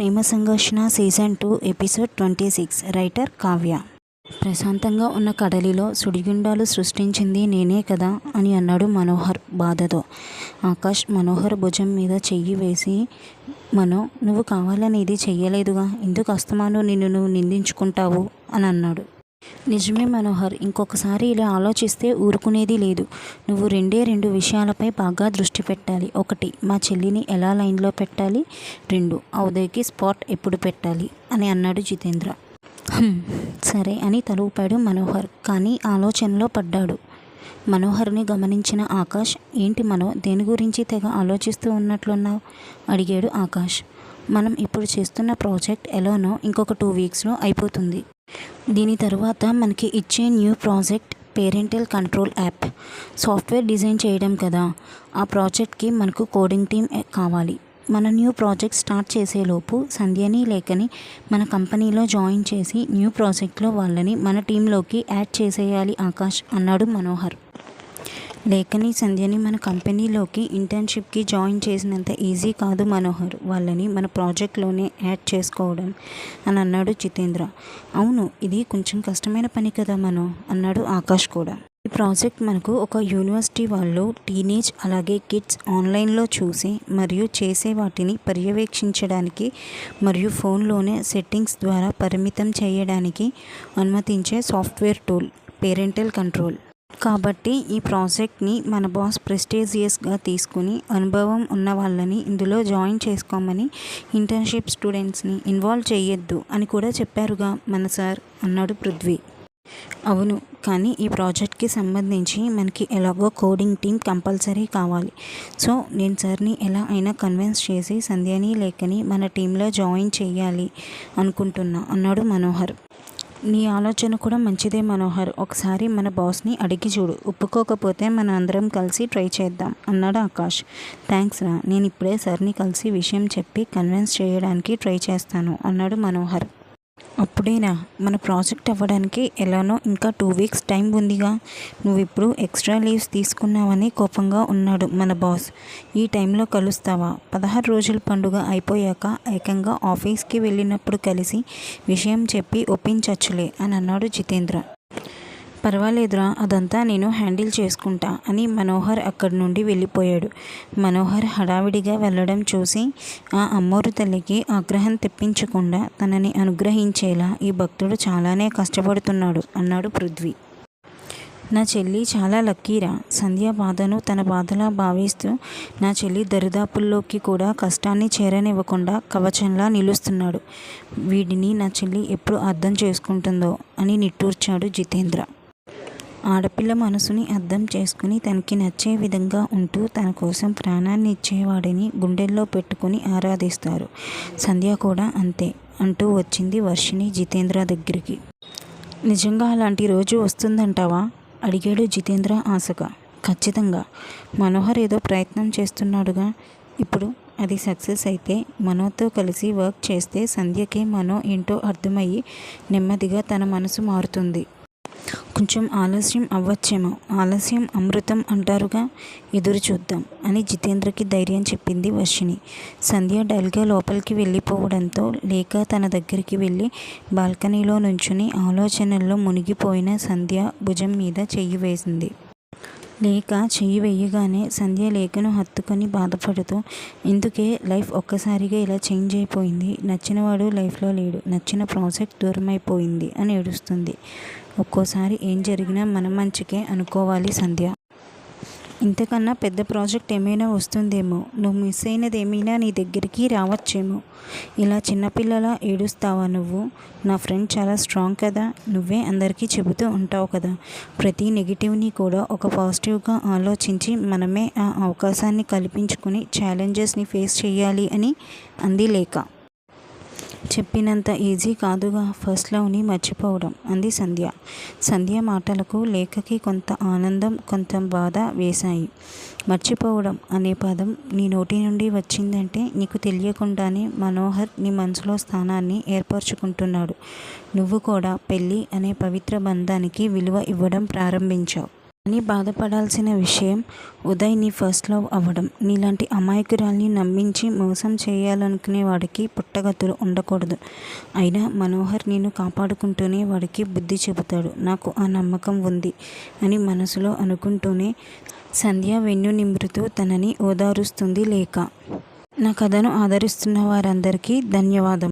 ప్రేమ సంఘర్షణ season two episode twenty six. Writer Kavya. ప్రశాంతంగా ఉన్న కడలిలో సుడిగుండాలు సృష్టించింది నేనే కదా అని అన్నాడు మనోహర్ బాధతో. ఆకాష్ మనోహర్ భుజం మీద చెయ్యి వేసి మనో నువ్వు కావాలని ఇది చెయ్యలేదుగా. ఎందుకు అస్తమాను నిన్ను నువ్వు నిందించుకుంటావు? అని అన్నాడు. నిజమే మనోహర్ ఇంకొకసారి ఇలా ఆలోచిస్తే ఊరుకునేది లేదు. నువ్వు రెండే రెండు విషయాలపై బాగా దృష్టి పెట్టాలి. ఒకటి మా చెల్లిని ఎలా లైన్లో పెట్టాలి? రెండు ఆ ఉదయ్కి స్పాట్ ఎప్పుడు పెట్టాలి? అని అన్నాడు జితేంద్ర. సరే అని తలుపాడు మనోహర్ కానీ ఆలోచనలో పడ్డాడు. మనోహర్ని గమనించిన ఆకాష్ ఏంటి మనో దేని గురించి తెగ ఆలోచిస్తూ ఉన్నట్లున్నావు? అడిగాడు ఆకాష్. మనం ఇప్పుడు చేస్తున్న ప్రాజెక్ట్ ఎలానో ఇంకొక టూ వీక్స్లో అయిపోతుంది. దీని తర్వాత మనకి ఇచ్చే new project parental control app. Software design చేయడం కదా. ఆ ప్రాజెక్ట్కి మనకు కోడింగ్ టీం కావాలి. మన న్యూ ప్రాజెక్ట్ స్టార్ట్ చేసేలోపు సంధ్యని లేఖని మన కంపెనీలో జాయిన్ చేసి న్యూ ప్రాజెక్ట్లో వాళ్ళని మన టీంలోకి యాడ్ చేసేయాలి ఆకాష్ అన్నాడు మనోహర్. లేఖని సంధ్యని మన కంపెనీలోకి ఇంటర్న్షిప్కి జాయిన్ చేసినంత ఈజీ కాదు మనోహర్. వాళ్ళని మన ప్రాజెక్ట్లోనే యాడ్ చేసుకోవడం అని అన్నాడు జితేంద్ర. అవును ఇది కొంచెం కష్టమైన పని కదా మనో అన్నాడు ఆకాష్ కూడా. ఈ ప్రాజెక్ట్ మనకు ఒక యూనివర్సిటీ వాళ్ళు టీనేజ్ అలాగే కిడ్స్ ఆన్లైన్లో చూసి మరియు చేసే వాటిని పర్యవేక్షించడానికి మరియు ఫోన్లోనే సెట్టింగ్స్ ద్వారా పరిమితం చేయడానికి అనుమతించే సాఫ్ట్వేర్ టూల్ పేరెంటల్ కంట్రోల్. కాబట్టి ఈ ప్రాజెక్ట్ని మన బాస్ ప్రెస్టేజియస్గా తీసుకుని అనుభవం ఉన్న వాళ్ళని ఇందులో జాయిన్ చేసుకోమని ఇంటర్న్షిప్ స్టూడెంట్స్ని ఇన్వాల్వ్ చేయొద్దు అని కూడా చెప్పారుగా మన సార్ అన్నాడు పృథ్వీ. అవును కానీ ఈ ప్రాజెక్ట్కి సంబంధించి మనకి ఎలాగో కోడింగ్ టీం కంపల్సరీ కావాలి. సో నేను సార్ని ఎలా అయినా కన్విన్స్ చేసి సంధ్యని లేఖని మన టీంలో జాయిన్ చేయాలి అనుకుంటున్నా అన్నాడు మనోహర్. నీ ఆలోచన కూడా మంచిదే మనోహర్. ఒకసారి మన బాస్ని అడిగి చూడు. ఒప్పుకోకపోతే మన అందరం కలిసి ట్రై చేద్దాం అన్నాడు ఆకాష్. థ్యాంక్స్ రా నేను ఇప్పుడే సార్ని కలిసి విషయం చెప్పి కన్విన్స్ చేయడానికి ట్రై చేస్తాను అన్నాడు మనోహర్. అప్పుడేనా? మన ప్రాజెక్ట్ అవ్వడానికి ఎలానో ఇంకా టూ వీక్స్ టైం ఉందిగా. నువ్వు ఇప్పుడు ఎక్స్ట్రా లీవ్స్ తీసుకున్నావని కోపంగా ఉన్నాడు మన బాస్. ఈ టైంలో కలుస్తావా? పదహారు రోజుల పండుగ అయిపోయాక ఏకంగా ఆఫీస్కి వెళ్ళినప్పుడు కలిసి విషయం చెప్పి ఒప్పించచ్చులే అని అన్నాడు జితేంద్ర. పర్వాలేదురా అదంతా నేను హ్యాండిల్ చేసుకుంటా అని మనోహర్ అక్కడి నుండి వెళ్ళిపోయాడు. మనోహర్ హడావిడిగా వెళ్ళడం చూసి ఆ అమ్మోరు తల్లికి ఆగ్రహం తెప్పించకుండా తనని అనుగ్రహించేలా ఈ భక్తుడు చాలానే కష్టపడుతున్నాడు అన్నాడు పృథ్వీ. నా చెల్లి చాలా లక్కీరా. సంధ్య బాధను తన బాధలా భావిస్తూ నా చెల్లి దరిదాపుల్లోకి కూడా కష్టాన్ని చేరనివ్వకుండా కవచంలా నిలుస్తున్నాడు. వీడిని నా చెల్లి ఎప్పుడు అర్థం చేసుకుంటుందో అని నిట్టూర్చాడు జితేంద్ర. ఆడపిల్ల మనసుని అర్థం చేసుకుని తనకి నచ్చే విధంగా ఉంటూ తన కోసం ప్రాణాన్ని ఇచ్చేవాడిని గుండెల్లో పెట్టుకుని ఆరాధిస్తారు. సంధ్య కూడా అంతే అంటూ వచ్చింది వర్షిణి జితేంద్ర దగ్గరికి. నిజంగా అలాంటి రోజు వస్తుందంటావా? అడిగాడు జితేంద్ర ఆశగా. ఖచ్చితంగా. మనోహర్ ఏదో ప్రయత్నం చేస్తున్నాడుగా. ఇప్పుడు అది సక్సెస్ అయితే మనోతో కలిసి వర్క్ చేస్తే సంధ్యకి మనో ఏంటో అర్థమయ్యి నెమ్మదిగా తన మనసు మారుతుంది. కొంచెం ఆలస్యం అవ్వచ్చేమో. ఆలస్యం అమృతం అంటారుగా? ఎదురు చూద్దాం అని జితేంద్రకి ధైర్యం చెప్పింది వర్షిణి. సంధ్య డల్గా లోపలికి వెళ్ళిపోవడంతో లేక తన దగ్గరికి వెళ్ళి బాల్కనీలో నుంచుని ఆలోచనల్లో మునిగిపోయిన సంధ్య భుజం మీద చెయ్యి వేసింది. లేక చెయ్యి వేయగానే సంధ్య లేఖను హత్తుకొని బాధపడుతూ ఇందుకే లైఫ్ ఒక్కసారిగా ఇలా చేంజ్ అయిపోయింది. నచ్చినవాడు లైఫ్లో లేడు. నచ్చిన ప్రాజెక్ట్ దూరం అయిపోయింది అని ఏడుస్తుంది. ఒక్కోసారి ఏం జరిగినా మన మంచికే అనుకోవాలి సంధ్య. ఇంతకన్నా పెద్ద ప్రాజెక్ట్ ఏమైనా వస్తుందేమో. నువ్వు మిస్ అయినదేమైనా నీ దగ్గరికి రావచ్చేమో. ఇలా చిన్నపిల్లలా ఏడుస్తావా నువ్వు? నా ఫ్రెండ్ చాలా స్ట్రాంగ్ కదా. నువ్వే అందరికీ చెబుతూ ఉంటావు కదా. ప్రతి నెగిటివ్ని కూడా ఒక పాజిటివ్గా ఆలోచించి మనమే ఆ అవకాశాన్ని కల్పించుకుని ఛాలెంజెస్ని ఫేస్ చేయాలి అని అంది లేక చెప్పినంత ఈజీ కాదుగా. ఫస్ట్ లవ్ని మర్చిపోవడం. అంది సంధ్య. సంధ్య మాటలకు లేఖకి కొంత ఆనందం కొంత బాధ వేశాయి. మర్చిపోవడం అనే పదం నీ నోటి నుండి వచ్చిందంటే నీకు తెలియకుండానే మనోహర్ నీ మనసులో స్థానాన్ని ఏర్పరచుకుంటున్నాడు. నువ్వు కూడా పెళ్ళి అనే పవిత్ర బంధానికి విలువ ఇవ్వడం ప్రారంభించావు. అని బాధపడాల్సిన విషయం ఉదయ్ నీ ఫస్ట్ లవ్ అవ్వడం. నీలాంటి అమాయకురాల్ని నమ్మించి మోసం చేయాలనుకునే వాడికి పుట్టగతులు ఉండకూడదు. అయినా మనోహర్ నేను కాపాడుకుంటూనే వాడికి బుద్ధి చెబుతాడు. నాకు ఆ నమ్మకం ఉంది అని మనసులో అనుకుంటూనే సంధ్య వెన్ను నిమ్రుతూ తనని ఓదారుస్తుంది లేక. నా కథను ఆదరిస్తున్న వారందరికీ ధన్యవాదం.